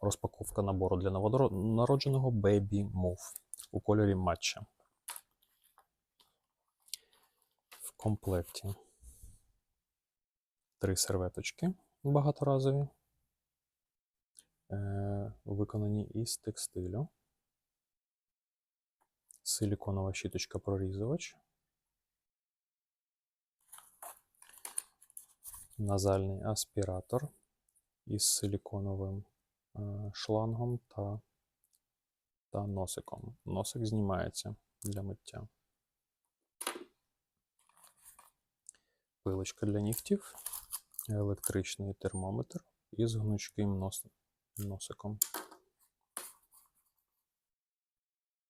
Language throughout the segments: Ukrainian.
Розпаковка набору для новонародженого Baby Move у кольорі матча. В комплекті три серветочки багаторазові, е, виконані із текстилю, силіконова щіточка прорізувач, назальний аспіратор із силіконовим шлангом та, та носиком. Носик знімається для миття. Пилочка для нігтів, електричний термометр із гнучким нос, носиком.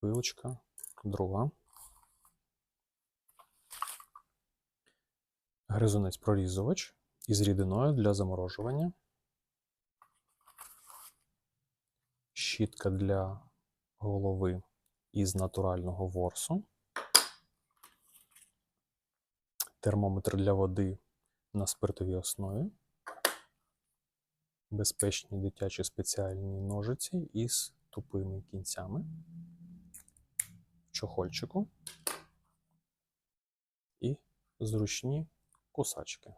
Пилочка друга. Гризунець прорізувач із рідиною для заморожування. Щітка для голови із натурального ворсу. Термометр для води на спиртовій основі. Безпечні дитячі спеціальні ножиці із тупими кінцями. Чохольчику. І зручні кусачки.